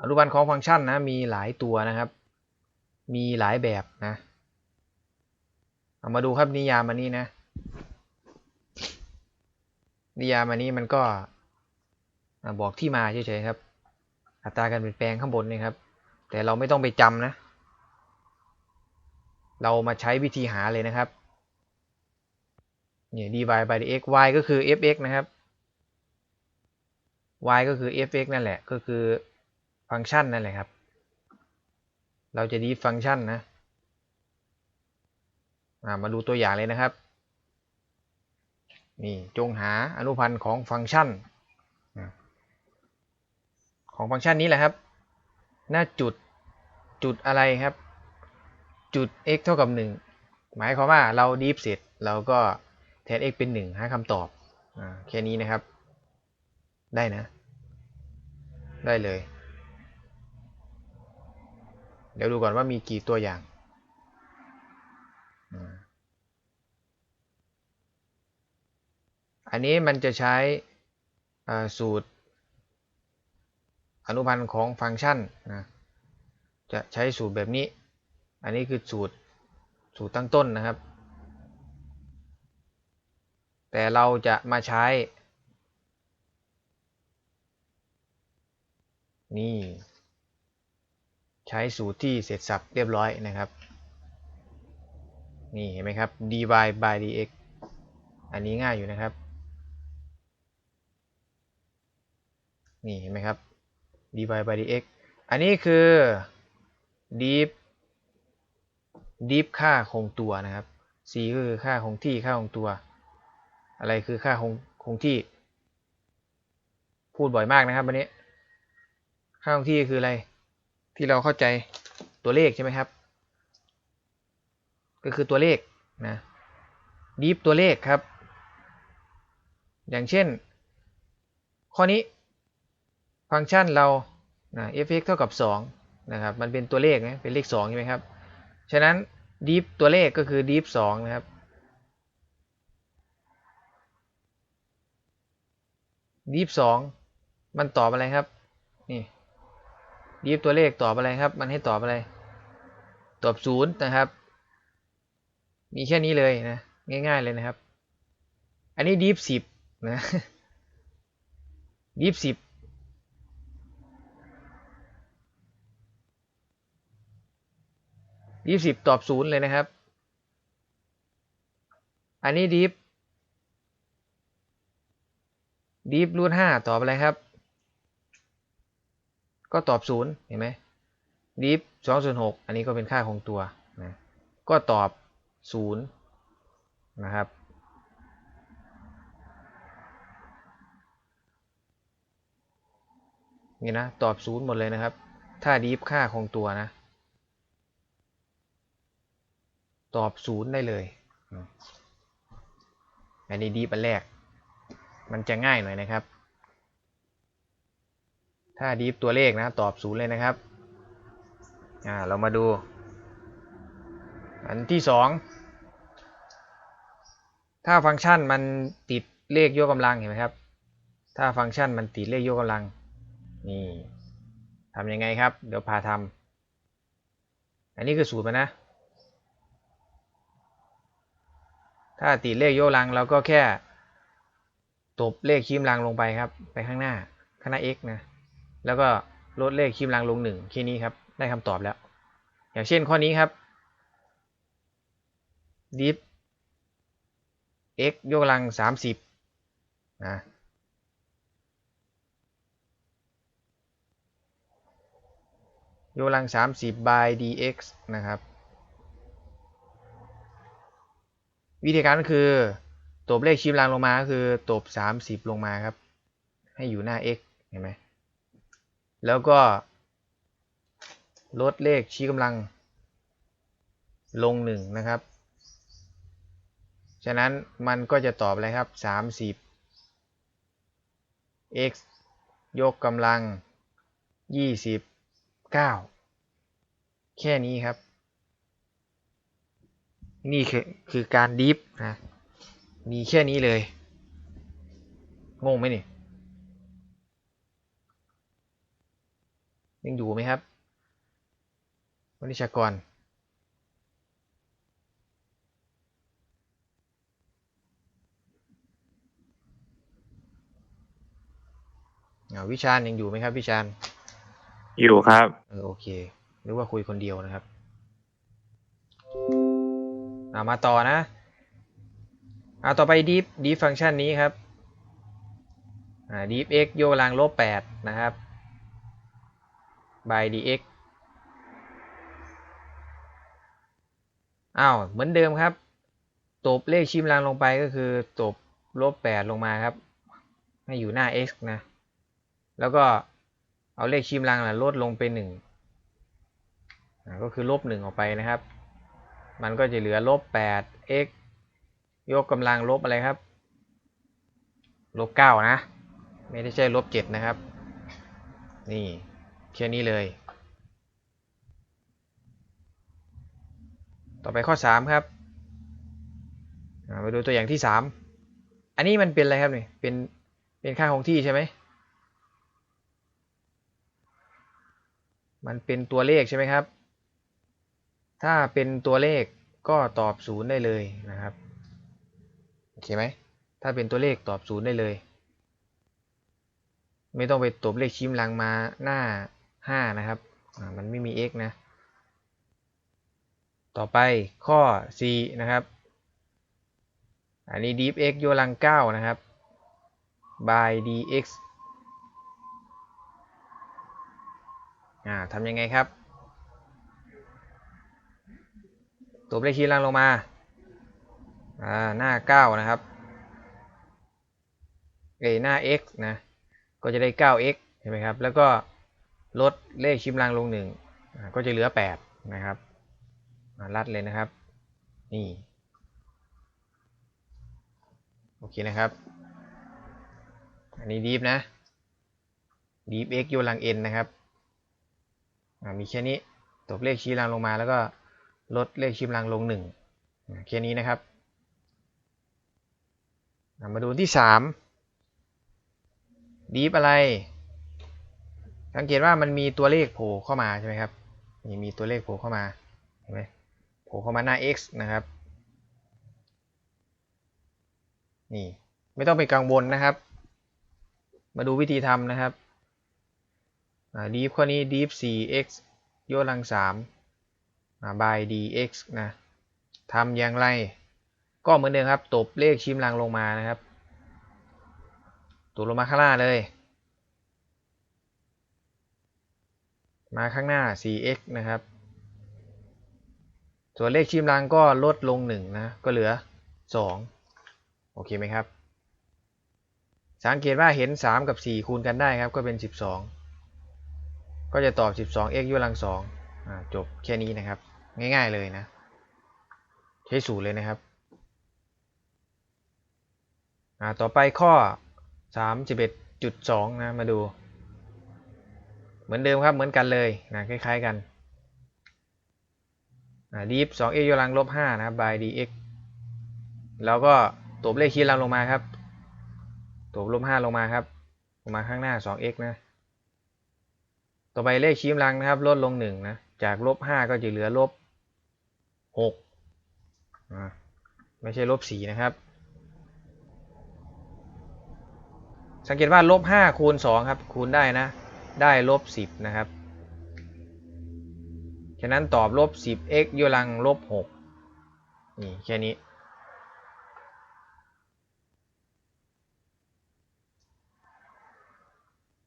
อนุบาลของฟังก์ชันนะมีหลายตัวนะครับ มีหลายแบบนะเอามาดูครับนิยามอันนี้นะ นิยามอันนี้มันก็บอกที่มาเฉยๆครับ อัตราการเปลี่ยนแปลงข้างบนนี่ครับ แต่เราไม่ต้องไปจำนะ เรามาใช้วิธีหาเลยนะครับเนี่ย dy by dx y ก็คือ fx นะครับ y ก็คือ fx นั่นแหละ ก็คือ ฟังก์ชันนั่นแหละครับ เราจะดีฟังก์ชันนะมาดูตัวอย่างเลยนะครับ นี่จงหาอนุพันธ์ของฟังก์ชัน ของฟังก์ชันนี้แหละครับ หน้าจุดจุดอะไรครับ จุด x เท่ากับ 1 หมายความว่าเราดีฟเสร็จเราก็แทน x เป็น 1 หาคำตอบอแค่นี้นะครับ ได้นะ ได้เลย ดี๋ยวดูก่อนว่ามีกี่ตัวอย่าง อันนี้มันจะใช้สูตรอนุพันธ์ของฟังก์ชันนะจะใช้สูตรแบบนี้ อันนี้คือสูตรสูตรตั้งต้นนะครับ แต่เราจะมาใช้ นี่ ใช้สูตรที่เสร็จสับเรียบร้อยนะครับ นี่เห็นไหมครับ dy by dx อันนี้ง่ายอยู่นะครับ นี่เห็นไหมครับ dy by dx อันนี้คือ deep deep ค่าคงตัวนะครับ c ก็คือค่าคงที่ค่าคงตัว อะไรคือค่าคงคงที่ พูดบ่อยมากนะครับวันนี้ ค่าคงที่คืออะไร ที่เราเข้าใจตัวเลขใช่ไหมครับ ก็คือตัวเลขนะ deep ตัวเลขครับ อย่างเช่น ข้อนี้ฟังก์ชันเรานะ fx เท่ากับ 2 นะครับ มันเป็นตัวเลขนะเป็นเลข2ใช่ไหมครับ ฉะนั้น deep ตัวเลขก็คือ deep 2นะครับ deep 2มันตอบอะไรครับ นี่ deep ตัวเลขตอบอะไรครับ มันให้ตอบอะไร ตอบ0นย์นะครับ มีแค่นี้เลยนะ ง่าย ๆเลยนะครับ อันนี้ deep 10นะ deep 10ยี่สิบตอบศูนย์เลยนะครับ อันนี้ดีฟดีฟรูทห้าตอบอะไรครับ ก็ตอบศูนย์เห็นไหมดีฟสองส่วนหกอันนี้ก็เป็นค่าของตัวนะก็ตอบศูนย์นะครับนี่นะตอบศูนย์หมดเลยนะครับ ถ้าดีฟค่าของตัวนะ ตอบศูนย์ได้เลยอันนี้ดีปันแรก มันจะง่ายหน่อยนะครับ ถ้าดีฟตัวเลขนะตอบศูนย์เลยนะครับอ่าเรามาดู อันที่สองถ้าฟังก์ชันมันติดเลขยกกำลังเห็นไหมครับ ถ้าฟังก์ชันมันติดเลขยกกำลังนี่ทำยังไงครับ เดี๋ยวพาทำอันนี้คือสูตรมันนะ ถ้าติดเลขยกกำลังเราก็แค่ตบเลขคีมลังลงไปครับ ไปข้างหน้าข้างหน้า x นะ แล้วก็ลดเลขคีมลังลงหนึ่งแค่นี้ครับ ได้คำตอบแล้ว อย่างเช่นข้อนี้ครับดิฟ x ยกกำลังสามสิบนะยกกำลังสามสิบ by dx นะครับ วิธีการก็คือตบเลขชีมลางลงมาก็คือตบ 30 ลงมาครับ ให้อยู่หน้า x เห็นไหม แล้วก็ลดเลขชี้กำลังลง1นะครับ ฉะนั้นมันก็จะตอบอะไรครับ 30 x ยกกำลัง 29 แค่นี้ครับ นี่คือคือการดิฟนะ มีแค่นี้เลย งงไหมนี่ ยังอยู่ไหมครับวณิชากรอ่าวิชาญยังอยู่ไหมครับ วิชาญ อยู่ครับ เออโอเค หรือว่าคุยคนเดียวนะครับอ่ามาต่อนะอ่าต่อไป deep deep ฟังก์ชันนี้ครับอ่า deep x โยกกำลังลบ8นะครับ by dx อ้าว เหมือนเดิมครับ ตบเลขชิมลังลงไปก็คือตบลบ 8 ลงมาครับ ให้อยู่หน้า x นะ แล้วก็เอาเลขชิมลังนะลดลงเป็นหนึ่งก็คือลบหนึ่งออกไปนะครับ มันก็จะเหลือลบแปด x ยกกำลังลบอะไรครับ ลบเก้านะ ไม่ได้ใช่ลบเจ็ดนะครับ นี่ แค่นี้เลย ต่อไปข้อสามครับมาดูตัวอย่างที่สามอันนี้มันเป็นอะไรครับเนี่ยเป็นเป็นค่าคงที่ใช่ไหมมันเป็นตัวเลขใช่ไหมครับ ถ้าเป็นตัวเลขก็ตอบศูนย์ได้เลยนะครับ โอเคไหม ถ้าเป็นตัวเลขตอบศูนย์ได้เลย ไม่ต้องไปตบเลขชิมลังมาหน้า ห้านะครับ มันไม่มี x นะ ต่อไปข้อ c นะครับ อันนี้ deep x โยกกำลังเก้านะครับ by dx อ่าทำยังไงครับ ตัวเลขคีย์ล่างลงมา อ่า หน้า 9 นะครับเอหน้า x นะ ก็จะได้ 9x เห็นไหมครับ แล้วก็ ลดเลขชิมลังลง1อ่าก็จะเหลือ 8 นะครับอ่าลัดเลยนะครับ นี่ โอเคนะครับ อันนี้ deep นะ deep x โยลัง n นะครับ มีแค่นี้ตบเลขชี้ลังลงมาแล้วก็ลดเลขชิมลังลงหนึ่งแค่นี้นะครับ มาดูที่สามดีฟอะไร สังเกตว่ามันมีตัวเลขโผล่เข้ามาใช่ไหมครับนี่มีตัวเลขโผล่เข้ามาเห็นไหมโผล่เข้ามาหน้า x นะครับนี่ไม่ต้องไปกังวลนะครับ มาดูวิธีทำนะครับดีฟข้อนี้ deep 4x ยกกำลัง3 by dx นะทำอย่างไร ก็เหมือนเดิมครับ ตบเลขชิมลังลงมานะครับ ตบลงมาข้างล่างเลย มาข้างหน้า 4x นะครับ ส่วนเลขชิมลังก็ลดลง 1 นะ ก็เหลือ 2 โอเคไหมครับ สังเกตว่าเห็น 3 กับ 4 คูณกันได้ครับ ก็เป็น 12 ก็จะตอบ 12x ยกกำลัง2จบแค่นี้นะครับ ง่ายๆเลยนะ ใช้สูตรเลยนะครับต่อไปข้อ 31.2 นะ มาดู เหมือนเดิมครับเหมือนกันเลยนะคล้ายๆกันดีฟ 2x ยกำลังลบ5นะครับ by dx แล้วก็ตบเลขคีย์ลังลงมาครับตบลบ5ลงมาครับ ลงมาข้างหน้า 2x นะ ต่อไปเลขชี้กำลังนะครับ ลดลงหนึ่งนะ จากลบห้าก็จะเหลือลบหกไม่ใช่ลบสี่นะครับ สังเกตว่าลบห้าคูณสองครับ คูณได้นะ ได้ลบสิบนะครับ ฉะนั้นตอบลบสิบ x ยกกำลังลบหกนี่แค่นี้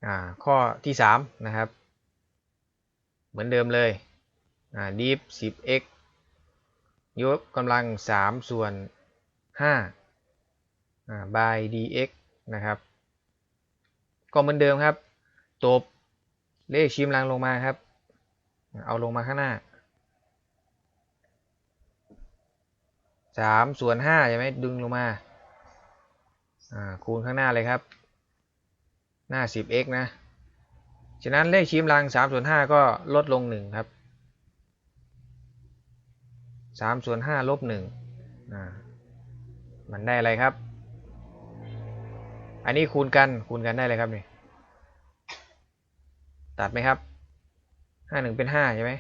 อ่าข้อที่สามนะครับ เหมือนเดิมเลยอ่า deep 10x ยกกำลัง 3 ส่วน5อ่า by dx นะครับ ก็เหมือนเดิมครับ ตบ เลขชิมลังลงมาครับ เอาลงมาข้างหน้า3ส่วน5ใช่ไหมดึงลงมา คูณข้างหน้าเลยครับ หน้า 10x นะ ฉะนั้นเลขชี้กำลัง3ส่วน5ก็ลดลง 1 ครับ3ส่วน5ลบ1อ่ามันได้อะไรครับ อันนี้คูณกันคูณกันได้เลยครับนี่ ตัดไหมครับห้าหนึ่งเป็นห้าใช่ไหม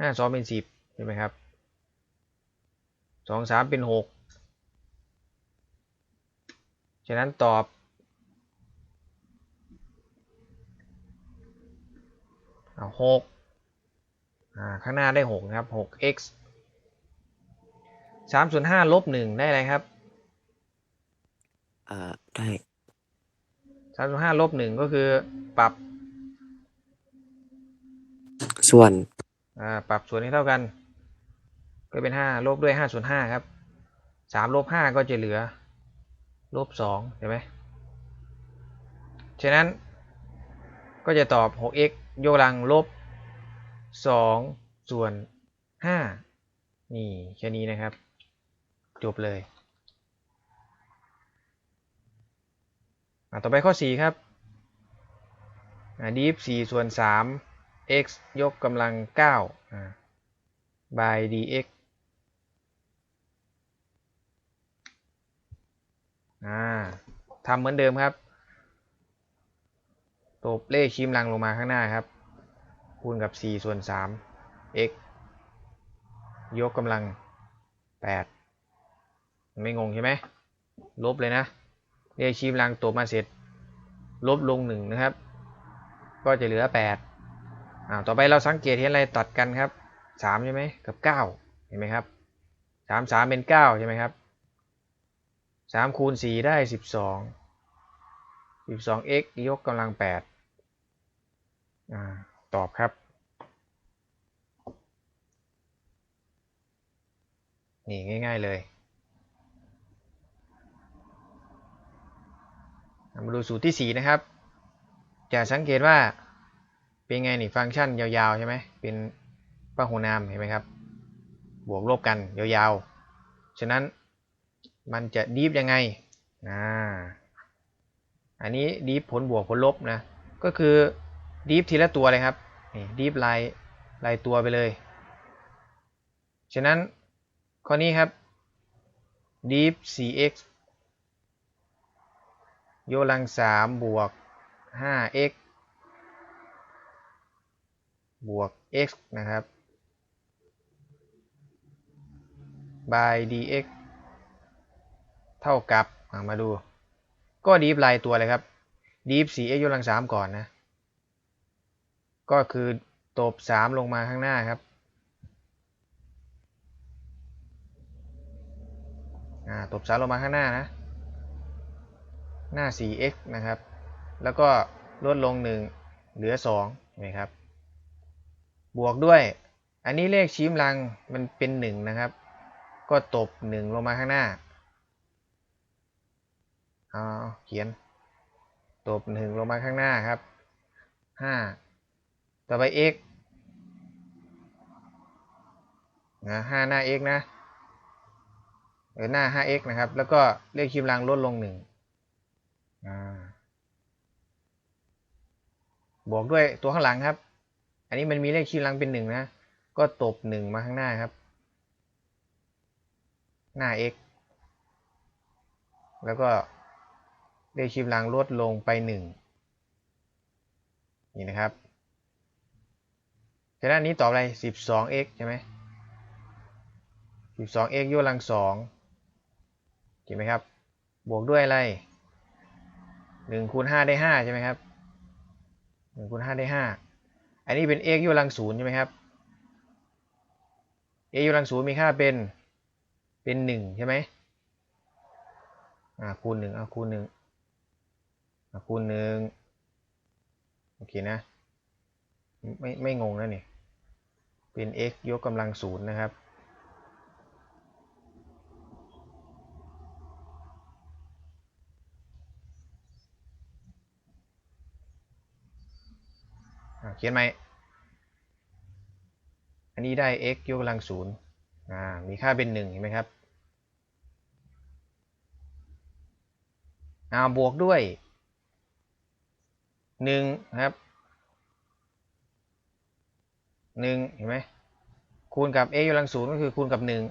ห้าสองเป็นสิบใช่ไหมครับสองสามเป็นหกฉะนั้นตอบเอาหกอ่าข้างหน้าได้หกนะครับหก x สามส่วนห้าลบหนึ่งได้อะไรครับเอ่อได้สามส่วนห้าลบหนึ่งก็คือปรับ ส่วน อ่า ปรับส่วนให้เท่ากัน ก็เป็นห้าลบด้วยห้าส่วนห้าครับสามลบห้าก็จะเหลือลบสองเห็นไหมฉะนั้นก็จะตอบ 6x ยกกำลังลบ 2 ส่วน 5 นี่ แค่นี้นะครับ จบเลยต่อไปข้อ 4 ครับดีฟ4ส่วน 3 x ยกกำลัง9อะ by dx ทำเหมือนเดิมครับตบเลขชิมลังลงมาข้างหน้าครับ คูณกับ 4 ส่วน 3 x ยกกำลัง 8 ไม่งงใช่ไหม ลบเลยนะ เลขชิมลังตบมาเสร็จ ลบลง 1 นะครับ ก็จะเหลือ 8 อ่าต่อไปเราสังเกตเห็นอะไรตัดกันครับ3ใช่ไหมกับ9เห็นไหมครับ3 3เป็น9ใช่ไหมครับ3คูณ4ได้12 12x ยกกำลัง8อ่าตอบครับ นี่ง่าย ๆเลยมาดูสูตรที่ 4 นะครับ จะสังเกตว่า เป็นไงนี่ฟังก์ชันยาวๆใช่ไหมเป็นพหูนามเห็นไหมครับ บวกลบกันยาวๆ ฉะนั้นมันจะดีฟยังไงอ่าอันนี้ดีฟผลบวกผลลบนะ ก็คือดีฟทีละตัวเลยครับนี่ดีฟลายลายตัวไปเลย ฉะนั้นข้อนี้ครับดีฟ 4x โยลัง3บวก 5x บวก x นะครับ by dx เท่ากับอะมาดู ก็ดีฟลายตัวเลยครับดีฟ 4x ยกกำลัง 3 ก่อนนะ ก็คือตบ 3 ลงมาข้างหน้าครับตบ3ลงมาข้างหน้านะ หน้า 4x นะครับ แล้วก็ลดลง 1 เหลือ2นะครับ บวกด้วย อันนี้เลขชี้กำลังมันเป็น1นะครับ ก็ตบ1ลงมาข้างหน้าเอาเขียน ตบ1ลงมาข้างหน้าครับ5ต่อไป x นะ5หน้า x นะเออหน้า 5x นะครับ แล้วก็เลขคีมลังลดลง1อ่าบวกด้วยตัวข้างหลังครับ นนี้มันมีเลขคีมลังเป็น1นะ ก็ตบ1มาข้างหน้าครับ หน้า x แล้วก็เลขคีมลังลดลงไป1นี่นะครับฉะนั้นนี้ตอบอะไร 12x ใช่ไหม 12x ยกกำลัง2เห็นไหมครับ บวกด้วยอะไร1คูณ5ได้5ใช่ไหมครับ1คูณ5ได้5 อันนี้เป็น x ยกกำลังศูนย์ใช่ไหมครับ x ยกกำลังศูนย์มีค่าเป็นเป็น1ใช่ไหมอ่าคูณ1อ่าคูณ1อ่าคูณ1โอเคนะไม่ไม่งงนะนี่เป็น x ยกกำลังศูนย์นะครับ ขียนไหมอันนี้ได้ x ยกกำลังศูนย์อ่ามีค่าเป็นหนึ่งเห็นไหมครับอ่าบวกด้วยหนึ่งนะครับหนึ่งเห็นไหมคูณกับ x ยกกำลังศูนย์ก็คือคูณกับหนึ่ง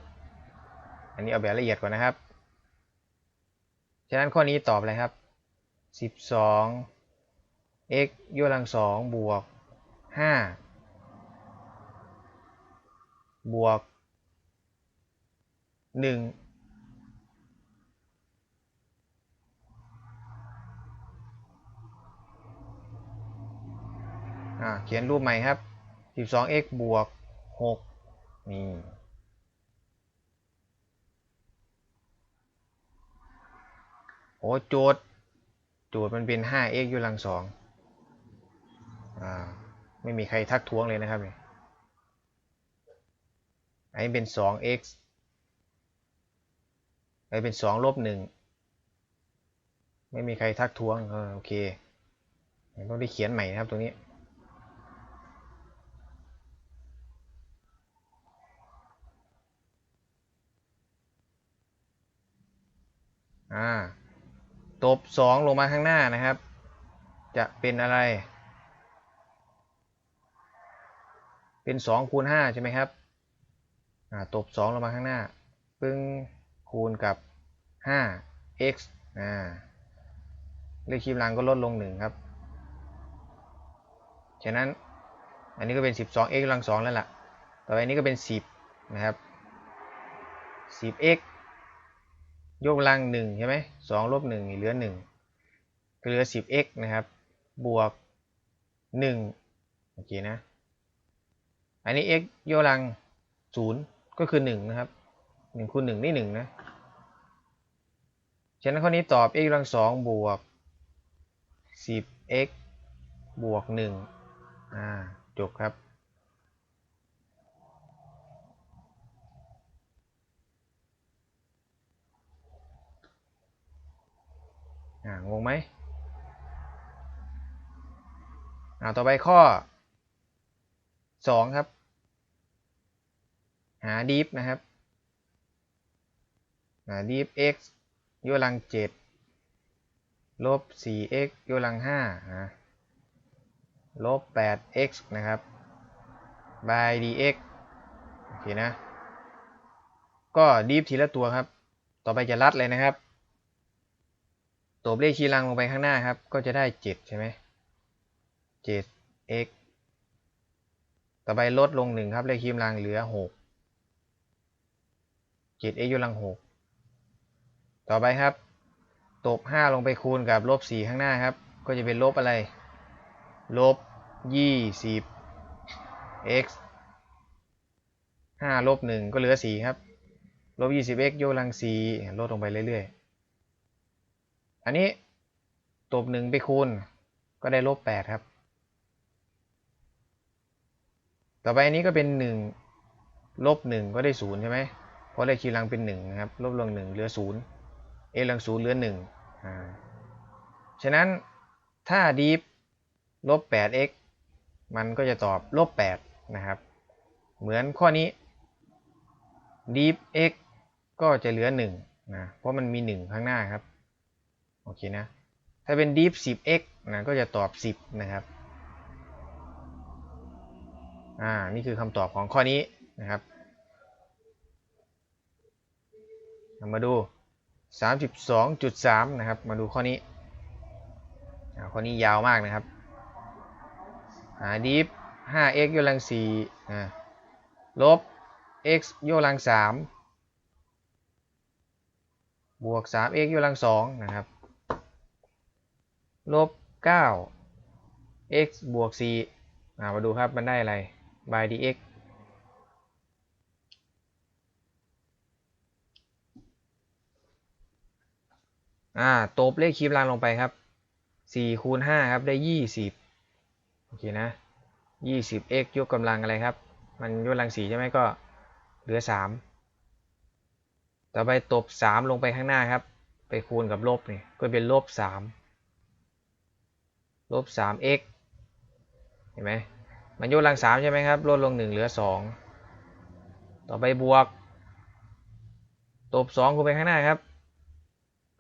อันนี้เอาแบบละเอียดก่อนนะครับ ฉะนั้นข้อนี้ตอบอะไรครับสิบสอง x ยกกำลังสองบวก ห้าบวกหนึ่งอ่าเขียนรูปใหม่ครับ 12x บวก 6 นี่ โอ้โจทย์ โจทย์มันเป็น 5x อยู่หลังสองอ่า ไม่มีใครทักท้วงเลยนะครับเนี่ยอันนี้เป็น 2x อันนี้เป็น 2 ลบ 1 ไม่มีใครทักท้วงเออโอเคต้องได้เขียนใหม่นะครับตรงนี้ อ่า ตบ 2 ลงมาข้างหน้านะครับ จะเป็นอะไร เป็น2คูณ5ใช่ไหมครับตบ 2 ลงมาข้างหน้า ปึ้งคูณกับ 5x อ่าเลขคีมหลังก็ลดลง 1 ครับ ฉะนั้นอันนี้ก็เป็น 12x กำลัง 2 แล้วล่ะ ต่อไปนี้ก็เป็น 10 นะครับ 10x ยกกำลัง 1 ใช่ไหม2ลบ1เหลือ 1 ก็เหลือ 10x นะครับ บวก 1 โอเคนะ อันนี้ x ยกกำลัง0ก็คือ1นะครับ1คูณ1นี่1นะฉะนั้นข้อนี้ตอบ x กำลัง2บวก 10x บวก1อ่าจบครับ อ่างงไหมอ่าต่อไปข้อ 2 ครับ หา deep นะครับ หา deep x ยกกำลัง 7 ลบ 4x ยกกำลัง5นะลบ 8x นะครับ by dx โอเคนะ ก็ deep ทีละตัวครับ ต่อไปจะรัดเลยนะครับตบเลขคีย์ลังลงไปข้างหน้าครับ ก็จะได้ 7 ใช่ไหม 7x ต่อไปลดลง1ครับ เลขคีย์ลังเหลือ6 7x ยกกำลัง6ต่อไปครับ ตบ5ลงไปคูณกับลบ4ข้างหน้าครับ ก็จะเป็นลบอะไร ลบ 20x 5ลบ1ก็เหลือ4ครับ ลบ 20x ยกกำลัง4ลดลงไปเรื่อยๆ อันนี้ตบ1ไปคูณก็ได้ลบ8ครับ ต่อไปอันนี้ก็เป็น1ลบ1ก็ได้0ใช่ไหมเพราะเลขคีย์ลังเป็น1นะครับ ลบลง1เหลือ0 x ลัง0เหลือ1อ่าฉะนั้นถ้า deep ลบ 8x มันก็จะตอบลบ 8 นะครับ เหมือนข้อนี้ deep x ก็จะเหลือ 1 นะ เพราะมันมี 1 ข้างหน้าครับ โอเคนะ ถ้าเป็น deep 10x นะ ก็จะตอบ 10 นะครับ อ่า นี่คือคำตอบของข้อนี้นะครับเรามาดู 32.3 นะครับ มาดูข้อนี้ข้อนี้ยาวมากนะครับหาดีฟ 5x ยกกำลัง4อ่าลบ x ยกกำลัง3บวก 3x ยกกำลัง2นะครับ ลบ 9 x บวก4อ่มาดูครับ มันได้อะไร by dx อ่าตบเลขคีย์กำลังลงไปครับ4คูณ5ครับได้ 20 โอเคนะ 20x ยกกำลังอะไรครับ มันยกกำลัง4ใช่ไหมก็เหลือ 3 ต่อไปตบ 3 ลงไปข้างหน้าครับ ไปคูณกับลบนี่ก็เป็นลบ 3 ลบ 3x เห็นไหม มันยกกำลัง3ใช่ไหมครับ ลดลง1เหลือ2ต่อไปบวก ตบ2คูณไปข้างหน้าครับ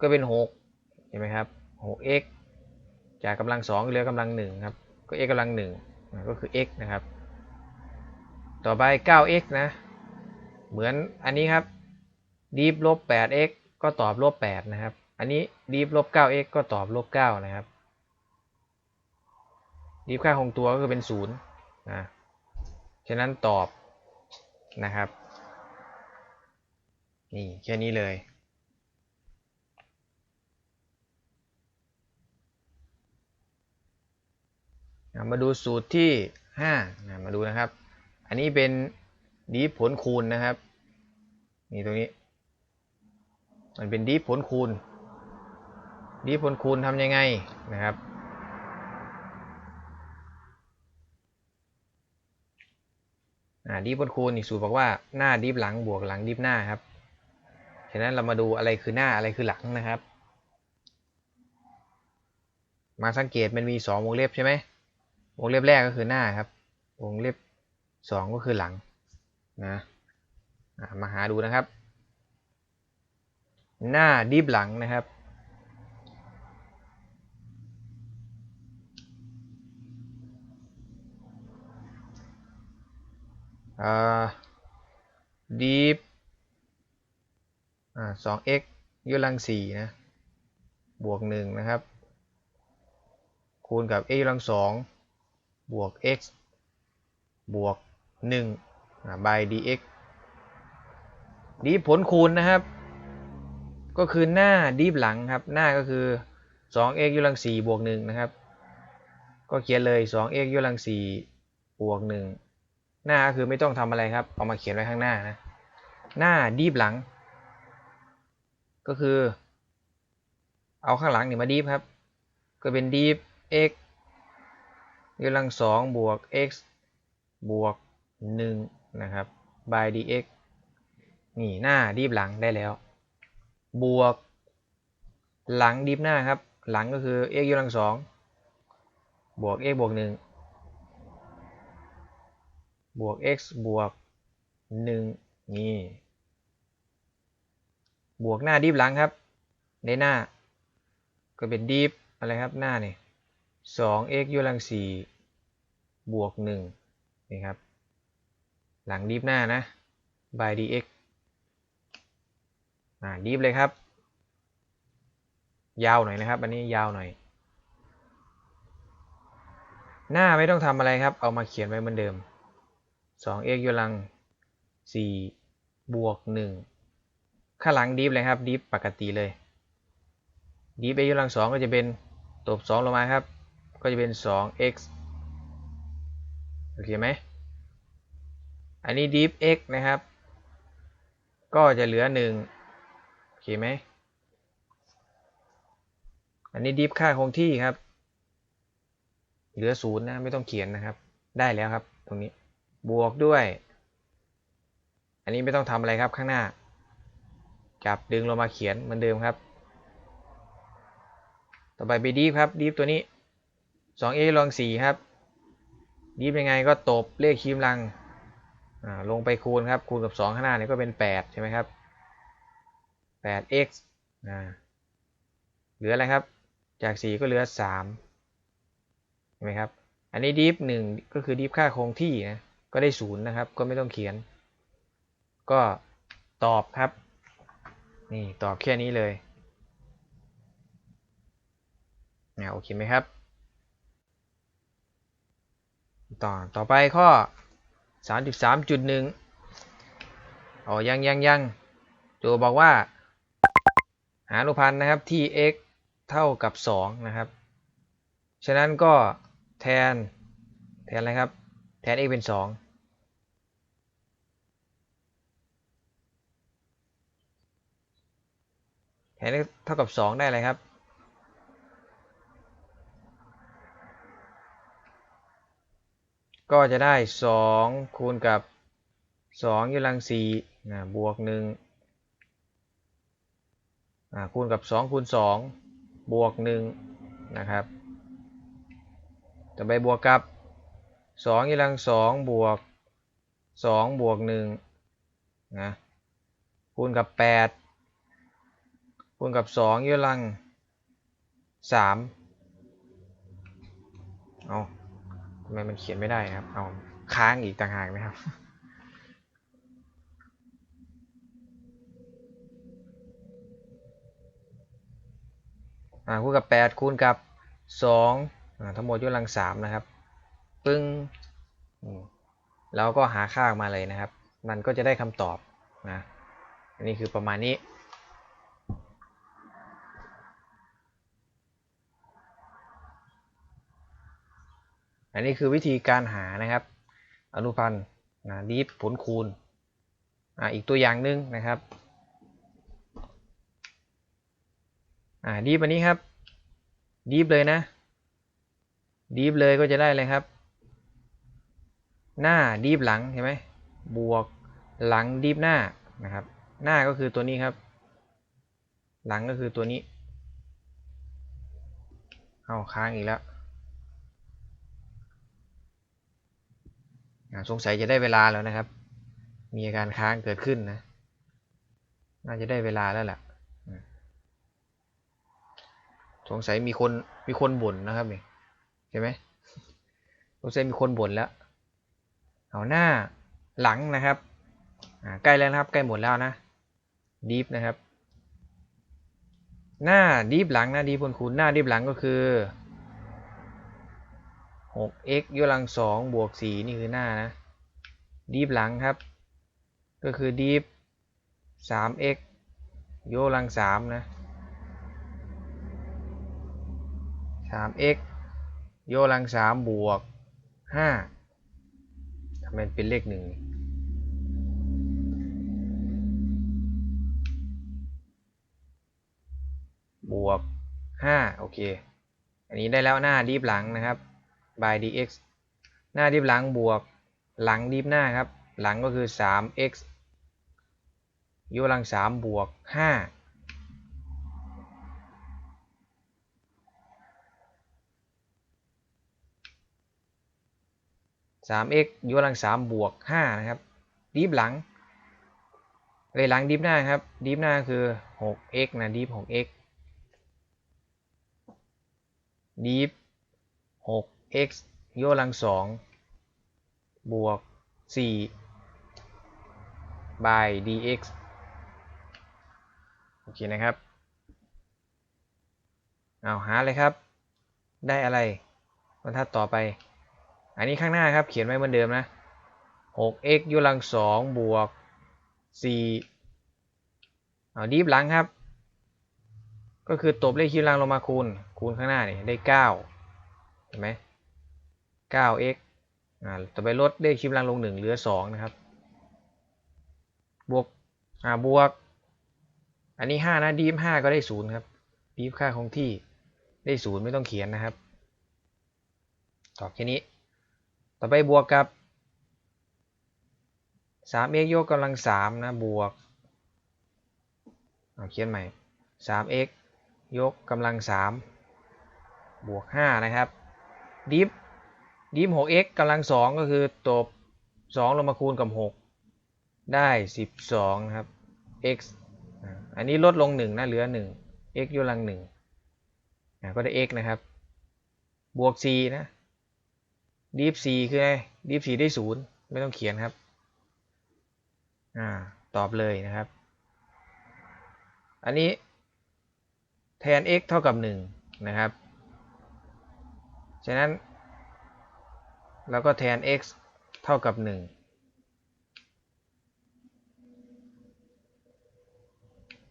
ก็เป็น6เห็นไหมครับ 6x จากกำลัง2เหลือกำลัง1ครับ ก็ x กำลัง1ก็คือ x นะครับ ต่อไป 9x นะ เหมือนอันนี้ครับดีฟลบ 8x ก็ตอบลบ 8 นะครับ อันนี้ดีฟลบ 9x ก็ตอบลบ 9 นะครับดีฟค่าคงตัวก็คือเป็น 0 นะฉะนั้นตอบนะครับ นี่แค่นี้เลย มาดูสูตรที่5นะมาดูนะครับ อันนี้เป็นดีผลคูณนะครับ นี่ตรงนี้ มันเป็นดีผลคูณดีผลคูณทำยังไงนะครับอ่า ดีฟผลคูณอีกสูตรบอกว่าหน้าดีฟหลังบวกหลังดีฟหน้าครับฉะนั้นเรามาดูอะไรคือหน้าอะไรคือหลังนะครับ มาสังเกตมันมีสองวงเล็บใช่ไหมวงเล็บแรกก็คือหน้าครับ วงเล็บสองก็คือหลังนะมาหาดูนะครับ หน้าดิฟหลังนะครับ ดีฟสอง x ยกกำลังสี่นะ บวกหนึ่งนะครับ คูณกับ x ยกกำลังสองบวก x บวก1 by dx ดีผลคูณนะครับ ก็คือหน้าดีฟหลังครับ หน้าก็คือ 2x ยกกำลัง4บวก1นะครับ ก็เขียนเลย 2x ยกกำลัง4บวก1 หน้าคือไม่ต้องทำอะไรครับ เอามาเขียนไว้ข้างหน้านะ หน้าดีฟหลัง ก็คือ เอาข้างหลังนี่มาดีฟครับ ก็เป็นดีฟ x กำลังสองบวก x บวกหนึ่งนะครับ by dx นี่หน้าดีบหลังได้แล้ว บวก หลังดีบหน้าครับ หลังก็คือ x กำลังสองบวก x บวกหนึ่ง บวก x บวกหนึ่งนี่ บวกหน้าดีบหลังครับ ในหน้า ก็เป็นดีบอะไรครับหน้านี่สอง x ยกกลังสี่บวกหนึ่งนี่ครับ หลังดีฟหน้านะ by dx อ่าดีฟเลยครับ ยาวหน่อยนะครับ อันนี้ยาวหน่อย หน้าไม่ต้องทำอะไรครับ เอามาเขียนไว้เหมือนเดิม 2x ยกกำลัง 4 บวก 1 ข้างหลังดีฟเลยครับดีฟปกติเลยดีฟ x ยกกำลัง 2 ก็จะเป็นตบ 2 ลงมาครับ ก็จะเป็น 2x โอเคไหมอันนี้ deep x นะครับ ก็จะเหลือ 1 โอเคไหมอันนี้ deep ค่าคงที่ครับ เหลือศูนย์นะ ไม่ต้องเขียนนะครับ ได้แล้วครับ ตรงนี้ บวกด้วย อันนี้ไม่ต้องทำอะไรครับข้างหน้า จับดึงลงมาเขียนเหมือนเดิมครับ ต่อไปไปดีฟครับดีฟตัวนี้ 2a ลอง4ครับดีฟยังไงก็ตบเลขคีมลังลงไปคูณครับ คูณกับ 2 ข้างหน้านี่ก็เป็น 8 ใช่ไหมครับ 8x เหลืออะไรครับ จาก 4 ก็เหลือ 3 เห็นไหมครับ อันนี้ดีฟ1ก็คือดีฟค่าคงที่นะ ก็ได้0นย์นะครับ ก็ไม่ต้องเขียน ก็ตอบครับ นี่ตอบแค่นี้เลยโอเคไหมครับ ต่อต่อไปข้อ 3.3.1อ๋อยังยังยังโจบอกว่า หาอนุพันธ์นะครับที่ x เท่ากับ 2 นะครับ ฉะนั้นก็แทนแทนอะไรครับ แทน x เป็น 2 แทน x เท่ากับ 2 ได้อะไรครับ ก็จะได้ 2 คูณกับ2ยกกำลัง4นะบวก1อ่าคูณกับ 2 คูณ 2 บวก1นะครับต่อไปบวกกับ2ยกกำลัง2บวก2บวก1นะคูณกับ 8 คูณกับ2ยกกำลัง3เอาทำไมมันเขียนไม่ได้ครับ เอาค้างอีกต่างหากนะครับอ่าคูณกับ 8 คูณกับ2อ่าทั้งหมดยกกำลัง 3 นะครับ ปึ้งแล้วก็หาค่าออกมาเลยนะครับ มันก็จะได้คำตอบนะ อันนี้คือประมาณนี้ อันนี้คือวิธีการหานะครับ อนุพันธ์นะดีฟผลคูณอ่าอีกตัวอย่างหนึ่งนะครับอ่าดีฟอันนี้ครับดีฟเลยนะดีฟเลยก็จะได้เลยครับ หน้าดีฟหลังเห็นไหมบวกหลังดีฟหน้านะครับ หน้าก็คือตัวนี้ครับ หลังก็คือตัวนี้ เอาค้างอีกแล้วอ่า สงสัยจะได้เวลาแล้วนะครับ มีอาการค้างเกิดขึ้นนะ น่าจะได้เวลาแล้วแหละสงสัยมีคนมีคนบ่นนะครับนี่ใช่ไหมสงสัยมีคนบ่นแล้ว เอาหน้าหลังนะครับใกล้แล้วนะครับ ใกล้หมดแล้วนะดีฟนะครับ หน้าดีฟหลังนะดีฟบนคูณหน้าดีฟหลังก็คือ 6x ยกกำลังสองบวก4นี่คือหน้านะดีฟหลังครับ ก็คือดีฟ 3x ยกกำลังสามนะ 3x ยกกำลังสามบวก5ทำไมเป็นเลขหนึ่งบวก5โอเค อันนี้ได้แล้วหน้าดีฟหลังนะครับ by dx หน้าดีฟหลังบวกหลังดีฟหน้าครับ หลังก็คือ 3x ยกกำลังสามบวกห้าสาม x ยกกำลังสามบวกห้านะครับดีฟหลังเอ้ยหลังดีฟหน้าครับดีฟหน้าคือ 6x นะดีฟ 6x ดีฟ x ยกกำลังสองบวก 4 by dx โอเคนะครับ เอาหาเลยครับ ได้อะไรบรรทัดต่อไป อันนี้ข้างหน้าครับ เขียนไว้เหมือนเดิมนะ 6x ยกกำลังสองบวก 4 เอาดีฟหลังครับ ก็คือตบเลขคีย์กำลังลงมาคูณ คูณข้างหน้านี่ได้ 9 เห็นไหม 9x อ่าต่อไปลดเลขคีย์กำลังลง 1 เหลือ 2 นะครับ บวก อ่า บวก อันนี้ 5 นะ ดีฟ5ก็ได้ 0 ครับ ดีฟค่าคงที่ได้ 0 ไม่ต้องเขียนนะครับ ตอบแค่นี้ ต่อไปบวกกับ 3x ยกกำลัง 3 นะ บวกเอาเขียนใหม่ 3x ยกกำลัง 3 บวก 5 นะครับ ดิฟ ดิฟ 6x กำลัง2ก็คือตบ2ลงมาคูณกับ6ได้12นะครับ x อันนี้ลดลง1นะเหลือ1 x ยกกำลัง1อ่าก็ได้ x นะครับ บวก4นะดิฟ4คือไรดิฟ4ได้0ไม่ต้องเขียนครับอ่าตอบเลยนะครับ อันนี้แทน x เท่ากับ 1 นะครับ ฉะนั้น เราก็แทน x เท่ากับ 1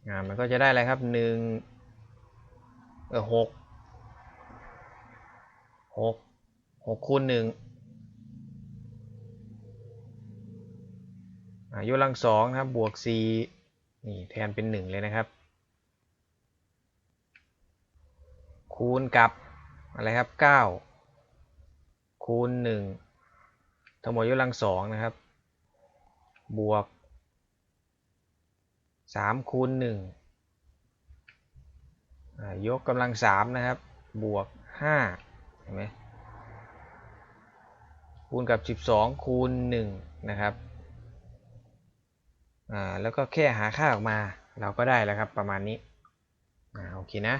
อ่ามันก็จะได้อะไรครับ1เออ6 6 6คูณ1อ่ายกกำลังสองนะครับ บวก4นี่แทนเป็น1เลยนะครับ คูณกับ อะไรครับ9 คูณ1ทั้งหมดยกกำลังสองนะครับ บวก3คูณ1อ่ายกกำลัง3นะครับ บวก5เห็นไหมคูณกับ 12 คูณ 1 นะครับ อ่า แล้วก็แค่หาค่าออกมาเราก็ได้แล้วครับประมาณนี้ อ่า โอเคนะ